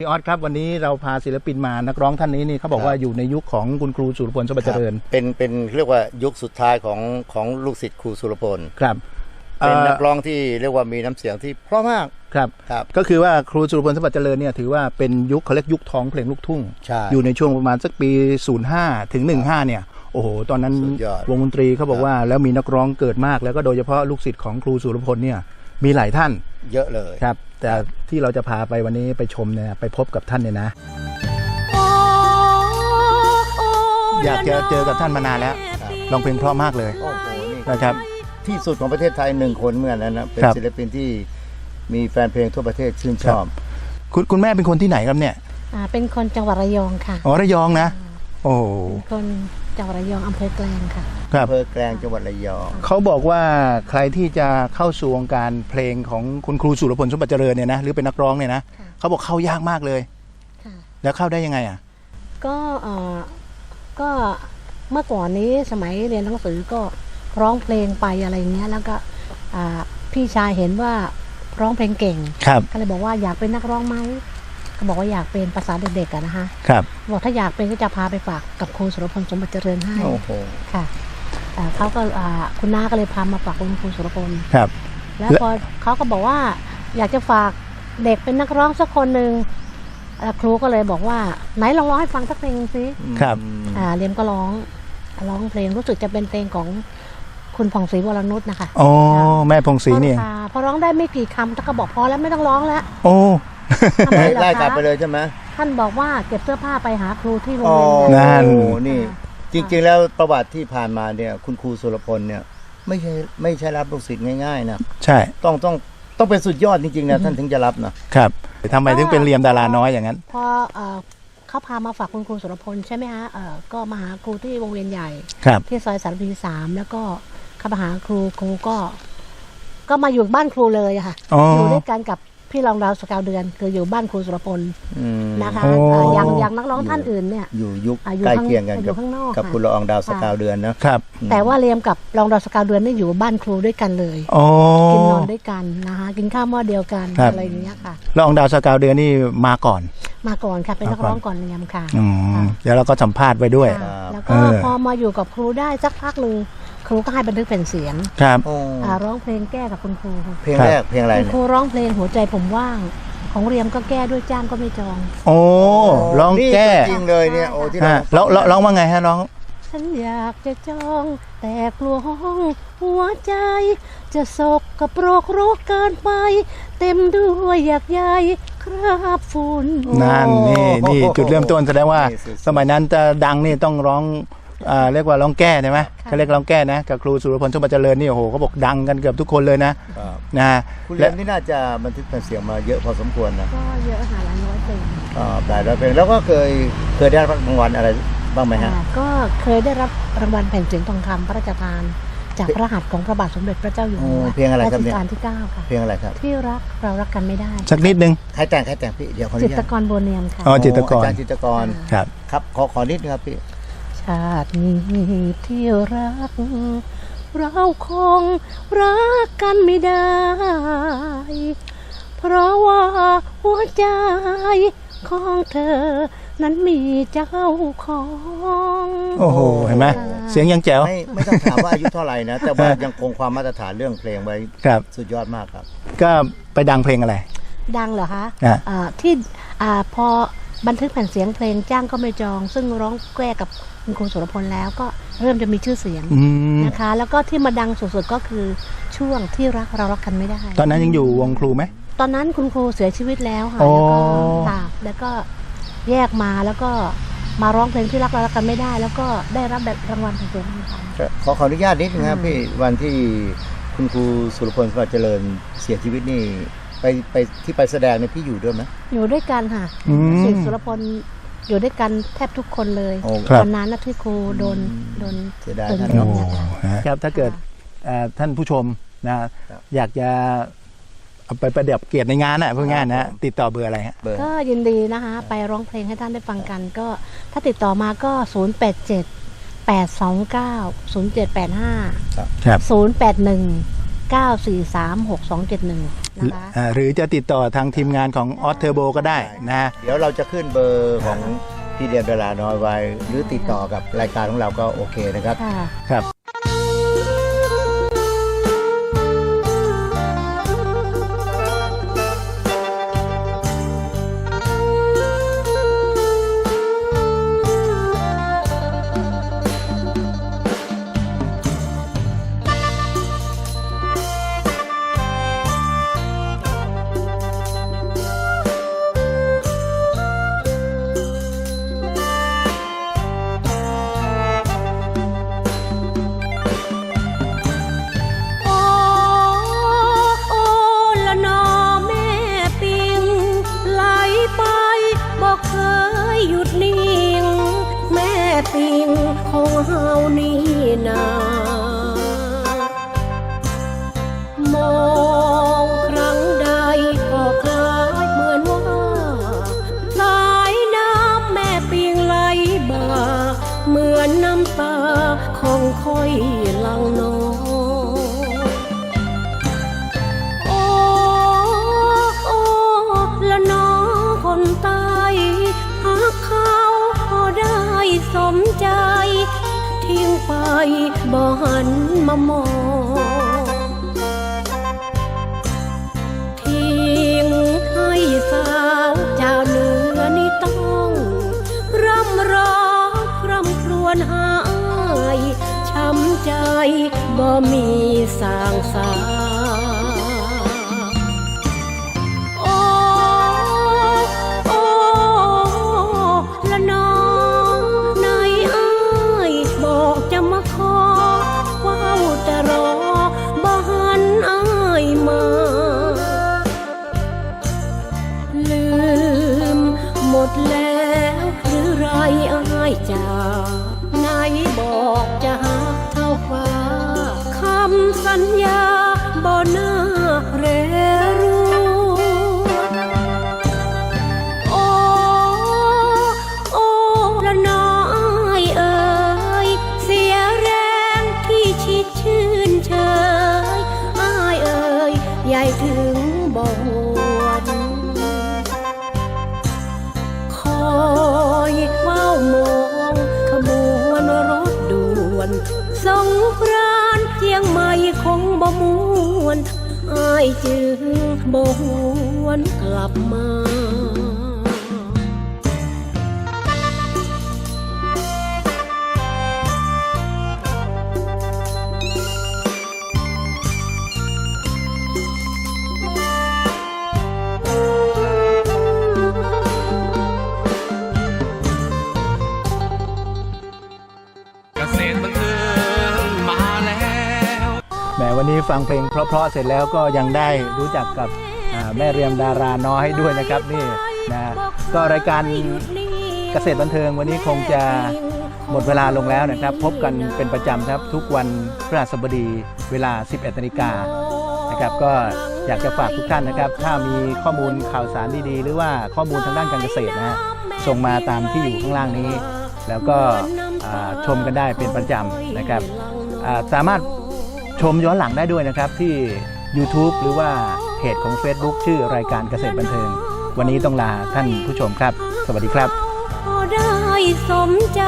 พี่ออสครับวันนี้เราพาศิลปินมานักร้องท่านนี้นี่เขาบอกว่าอยู่ในยุคของคุณครูสุรพลสมบัติเจริญ เป็นเป็นเรียกว่ายุคสุดท้ายของของลูกศิษย์ครูสุรพลครับเป็นนักเอ่อร้องที่เรียกว่ามีน้ำเสียงที่เพราะมากครับครับ ก็คือว่าครูสุรพลสมบัติเจริญเนี่ยถือว่าเป็นยุคเขาเรียกยุคทองเพลงลูกทุ่งใช่อยู่ในช่วงประมาณสักปี 05 ถึง 15 เนี่ยโอ้โห ตอนนั้นสุดยอดวงดนตรีเขาบอกว่าแล้วมีนักร้องเกิดมากแล้วก็โดยเฉพาะลูกศิษย์ของครูสุรพลเนี่ยมีหลายท่านเยอะเลยครับ แต่ที่เราจะพาไปวันนี้ไปชมเนี่ยไปพบกับท่านเนี่ยนะ อยากจะเจอกับท่านมานานแล้วลองเพลงเพราะมากเลยโอ้โหนี่นะครับ ที่สุดของประเทศไทยหนึ่งคนเหมือนกันนะเป็นครับ ศิลปินที่มีแฟนเพลงทั่วประเทศชื่นชอบ คุณคุณแม่เป็นคนที่ไหนครับเนี่ยอ่าเป็นคนจังหวัดระยองค่ะ อ๋อระยองนะ โอ้เป็นคนจังหวัดระยองอำเภอแกลงค่ะครับอำเภอแกลงจังหวัดระยองเขาบอกว่าใครที่จะเข้าสู่วงการเพลงของคุณครูสุรพลสมบัติเจริญเนี่ยนะหรือเป็นนักร้องเนี่ยนะค่ะเขาบอกเข้ายากมากเลยค่ะแล้วเข้าได้ยังไงอะ ก็เอ่อก็เมื่อก่อนนี้สมัยเรียนหนังสือก็ร้องเพลงไปอะไรเงี้ย แล้วก็อ่าพี่ชายเห็นว่าร้องเพลงเก่งครับก็เลยบอกว่าอยากเป็นนักร้องไหม ก็บอกว่าอยากเป็นภาษาเด็กๆอะนะคะครับบอกถ้าอยากเป็นก็จะพาไปฝากกับครูสุรพลสมบัติเจริญให้โอ้โหค่ะอ่าเขาก็อ่าคุณน้าก็เลยพามาฝากคุณครูสุรพลครับ แล้วและพอเขาก็บอกว่าอยากจะฝากเด็กเป็นนักร้องสักคนหนึ่งอ่าครูก็เลยบอกว่าไหนลองร้องให้ฟังสักเพลงสิครับอ่าเรียมก็ร้องร้องเพลงรู้สึกจะเป็นเพลงของคุณผ่องศรีวรนุชนะคะโอ้แม่พงศรีนี่พอค่ะพอร้องได้ไม่กี่คำท่านก็บอกพอแล้วไม่ต้องร้องแล้ว โอ้ ทำไมล่ะไล่กลับคะไปเลยใช่ไหมท่านบอกว่าเก็บเสื้อผ้าไปหาครูที่โรงอ๋อเรียนใหญ่นั่นนี่ จริง ๆ แล้วประวัติที่ผ่านมาเนี่ย คุณครูสุรพลเนี่ย ไม่ใช่ไม่ใช่รับลูกศิษย์ง่ายๆนะใช่ต้องต้องต้องเป็นสุดยอดจริงๆนะท่านถึงจะรับนะครับทำไมถึงเป็นเรียมดาราน้อยอย่างนั้น พอเอ่อเขาพามาฝากคุณครูสุรพลใช่ไหมฮะเอ่อก็มาหาครูที่วงเวียนใหญ่ ครับ ที่ซอยสารพีสามแล้วก็เข้ามาหาครูครูก็ ก็มาอยู่บ้านครูเลยอะค่ะอ๋ออ ยู่ด้วยกันกับ พี่รองดาวสกาวเดือน คืออยู่บ้านครูสุรพลอืมนะคะโอ้อ่าอย่างอย่างนักร้องท่านอื่นเนี่ยอยู่ยุคอ่าอยู่ใกล้ข้างเคียงกันอยู่กับข้างนอกกับค่ะคุณละอองดาวสกาวเดือนนะครับแต่ว่าเรียมกับรองดาวสกาวเดือนนี่อยู่บ้านครูด้วยกันเลยโอ้กินนอนด้วยกันนะคะกินข้าวหม้อเดียวกันครับอะไรอย่างเงี้ยค่ะแล้วองดาวสกาวเดือนนี่มาก่อนมาก่อนค่ะเป็นนักร้องก่อนเรียมค่ะอืมเดี๋ยวเราก็สัมภาษณ์ไว้ด้วยค่ะแล้วเอก็อพอมาอยู่กับครูได้สักพักหนึ่ง ครูก็ให้บันทึกเป็นเสียงครับ โอ้อ่าร้องเพลงแก้กับคุณครูค่ะเพลงแรกเพลงอะไรคุณเนี่ครูยร้องเพลงหัวใจผมว่าง ของเรียมก็แก้ด้วยจ้างก็ไม่จอง โอ้ร้องแก้นี่ตัวจริงเลยเนี่ยโอ้ที่เราฮะแล้วแล้วร้องว่าไงฮะร้อง ฉันอยากจะจอง แต่กลัวห้องหัวใจ จะสกกระโปรกโรกเกินไป เต็มด้วยอยากใยคราบฝุ่น นั่นนี่นี่จุดเริ่มต้นแสดงว่านี่สุดๆสมัยนั้นจะดังนี่ต้องร้องอ่า เรียกว่าร้องแก้ใช่ไหมเขาเรียกร้องแก้นะกับครูสุรพลสมบัติเจริญนี่โอ้โหเขาบอกดังกันเกือบทุกคนเลยนะครับนะฮะคุณและเล่นนี่น่าจะบันทึกเป็นเสียงมาเยอะพอสมควรนะก็เยอะหาหลายร้อยเพลงอ่าหลายร้อยเพลงแล้วก็เคยเคยได้รับรางวัลอะไรบ้างไหมฮะอ่าก็เคยได้รับรางวัลแผ่นเสียงทองคำพระราชทานจากพระหัตถ์ของพระบาทสมเด็จพระเจ้าอยู่หัวโอ้เพลงอะไรครับเนี่ยชกาลที่เก้าค่ะเพลงอะไรครับ ที่รักเรารักกันไม่ได้ สักนิดนึงใครแต่งใครแต่งพี่เดี๋ยวขออจินุตญารตกรบัวเนียมค่ะอ๋อจิตรกรอาจารย์จิตรกรครับครับขอขอนิดนึงครับพี่ชาตินี้ที่รัก เราคงรักกันไม่ได้ เพราะว่าหัวใจของเธอ นั้นมีเจ้าของ โอ้โห เห็นไหมเสียงยังแจ๋ว ไม่ไม่ต้องถามว่าอายุเท่าไหร่นะ แต่ว่ายังคงความมาตรฐานเรื่องเพลงไว้ครับ สุดยอดมากครับ ก็ไปดังเพลงอะไร ดังเหรอคะอะ อ่าที่อ่าพอบันทึกแผ่นเสียงเพลงจ้างก็ไม่จอง ซึ่งร้องแก้กับ คุณครูสุรพลแล้วก็เริ่มจะมีชื่อเสียงอืมนะคะ แล้วก็ที่มาดังสุดๆก็คือช่วงที่รักเรารักกันไม่ได้ ตอนนั้นยังอยู่วงครูไหมตอนนั้นคุณครูเสียชีวิตแล้วค่ะโอ้แล้วก็ค่ะแล้วก็แยกมาแล้วก็มาร้องเพลงที่รักเรารักกันไม่ได้ แล้วก็ได้รับแบบรางวัลของตัวเองค่ะขอขออนุญาตนิดนึงครับอืมพี่วันที่คุณครูสุรพลสวัสดิ์เจริญเสียชีวิตนี่ไปไปที่ไปแสดงเนี่ยพี่อยู่ด้วยไหมอยู่ด้วยกันค่ะอืมศิษย์สุรพล อยู่ด้วยกันแทบทุกคนเลยโอ้ครับ วันนั้นนะที่ครูโดนโดนเสียดายโดนท่านยิเนาะงนะคะครับถ้าเกิดเอ่อท่านผู้ชมนะอยากจะเอาไปประเดับเกียรติในงานน่ะพวกงานนะติดต่อเบอร์อะไรฮะเบอร์ก็ยินดีนะคะ ไปร้องเพลงให้ท่านได้ฟังกัน ก็ถ้าติดต่อมาก็ 0 8 7 8 2 9 0 7 8 5 ครับ 0 8 1 9 4 3 6 2 7 1 นะคะอ่าหรือจะติดต่อทางทีมงานของออสเทอร์โบก็ได้นะเดี๋ยวเราจะขึ้นเบอร์ของพี่เรียนเวลาน้อยไว้ หรือติดต่อกับรายการของเราก็โอเคนะครับ ค่ะ ครับ นี่นามองครั้งใดก็คล้ายเหมือนว่าสายน้ำแม่ปิงไหลบ่า เหมือนน้ำตาของค่อยหลังนอง บ่หันมามองทิ้งให้สาวเจ้าเหนือนี่ต้องร่ำร้องร่ำครวญหายช้ำใจบ่มีสางสา จึงบ่หวนกลับมา วันนี้ฟังเพลงเพราะๆเสร็จแล้วก็ยังได้รู้จักกับแม่เรียมดาราน้อยด้วยนะครับนี่นะก็รายการเกษตรบันเทิงวันนี้คงจะหมดเวลาลงแล้วนะครับ พบกันเป็นประจำครับทุกวันพฤหัสบดีเวลา 11นาฬิกานะครับก็อยากจะฝากทุกท่านนะครับ ถ้ามีข้อมูลข่าวสารดีๆ หรือว่าข้อมูลทางด้านการเกษตรนะฮะส่งมาตามที่อยู่ข้างล่างนี้ แล้วก็ชมกันได้เป็นประจำนะครับสามารถ ชมย้อนหลังได้ด้วยนะครับที่ YouTube หรือว่าเพจของ Facebook ชื่อรายการเกษตรบันเทิง วันนี้ต้องลาท่านผู้ชมครับ สวัสดีครับ ได้สมใจ